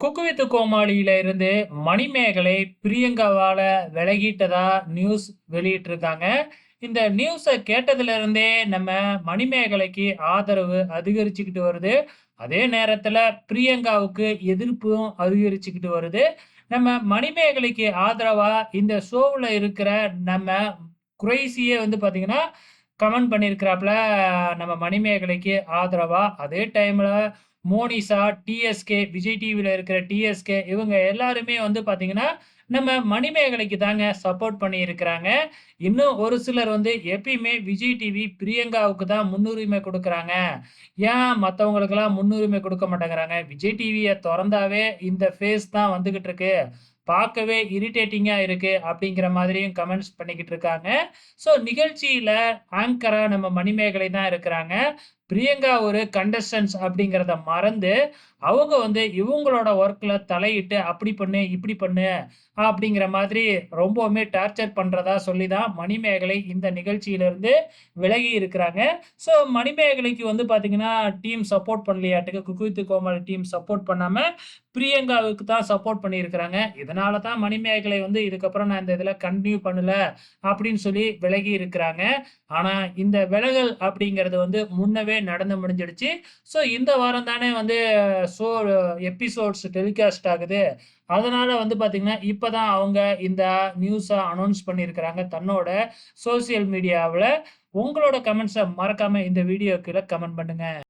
குக்குவித்து கோமாளியில இருந்து மணிமேகலை பிரியங்காவால விலகிட்டதா நியூஸ் வெளியிட்டிருக்காங்க. இந்த நியூஸை கேட்டதுல இருந்தே நம்ம மணிமேகலைக்கு ஆதரவு அதிகரிச்சுக்கிட்டு வருது. அதே நேரத்துல பிரியங்காவுக்கு எதிர்ப்பும் அதிகரிச்சுக்கிட்டு வருது. நம்ம மணிமேகலைக்கு ஆதரவா இந்த ஷோவில் இருக்கிற நம்ம குறைசியே வந்து பார்த்தீங்கன்னா, கமெண்ட் பண்ணியிருக்கிறாப்புல நம்ம மணிமேகலைக்கு ஆதரவா. அதே டைம்ல மோனிஷா, டிஎஸ்கே, விஜய் டிவியில் இருக்கிற டிஎஸ்கே இவங்க எல்லாருமே வந்து பார்த்தீங்கன்னா, நம்ம மணிமேகலைக்கு தாங்க சப்போர்ட் பண்ணியிருக்கிறாங்க. இன்னும் ஒரு சிலர் வந்து எப்பயுமே விஜய் டிவி பிரியங்காவுக்கு தான் முன்னுரிமை கொடுக்குறாங்க ஏன் மற்றவங்களுக்கெல்லாம் முன்னுரிமை கொடுக்க மாட்டேங்கிறாங்க? விஜய் டிவியை திறந்தாவே இந்த ஃபேஸ் தான் வந்துகிட்டு இருக்கு. பார்க்கவே இரிட்டேட்டிங்காக இருக்குது அப்படிங்கிற மாதிரியும் கமெண்ட்ஸ் பண்ணிக்கிட்டு இருக்காங்க. ஸோ நிகழ்ச்சியில் ஆங்கராக நம்ம மணிமேகலை தான் இருக்கிறாங்க. பிரியங்கா ஒரு கண்டஸ்டன்ஸ் அப்படிங்கிறத மறந்து, அவங்க வந்து இவங்களோட ஒர்க்கில் தலையிட்டு அப்படி பண்ணு, இப்படி பண்ணு அப்படிங்கிற மாதிரி ரொம்பவுமே டார்ச்சர் பண்ணுறதா சொல்லி தான் மணிமேகலை இந்த நிகழ்ச்சியிலேருந்து விலகி இருக்கிறாங்க. ஸோ மணிமேகலைக்கு வந்து பார்த்தீங்கன்னா, டீம் சப்போர்ட் பண்ணலையாட்டுக்கு குக் கோமல் டீம் சப்போர்ட் பண்ணாமல் பிரியங்காவுக்கு தான் சப்போர்ட் பண்ணியிருக்கிறாங்க. இதனால தான் மணிமேகலை வந்து இதுக்கப்புறம் நான் இந்த இதில் கண்டினியூ பண்ணல அப்படின்னு சொல்லி விலகி இருக்கிறாங்க. ஆனால் இந்த விலகல் அப்படிங்கிறது வந்து முன்னவே நடந்து முடிஞ்சிடுச்சு. ஸோ இந்த வாரம் தானே வந்து ஷோ எபிசோட்ஸ் டெலிகாஸ்ட் ஆகுது. அதனால வந்து பார்த்திங்கன்னா இப்போ தான் அவங்க இந்த நியூஸை அனௌன்ஸ் பண்ணியிருக்கிறாங்க தன்னோட சோசியல் மீடியாவில் உங்களோட கமெண்ட்ஸை மறக்காமல் இந்த வீடியோ கீழே கமெண்ட் பண்ணுங்க.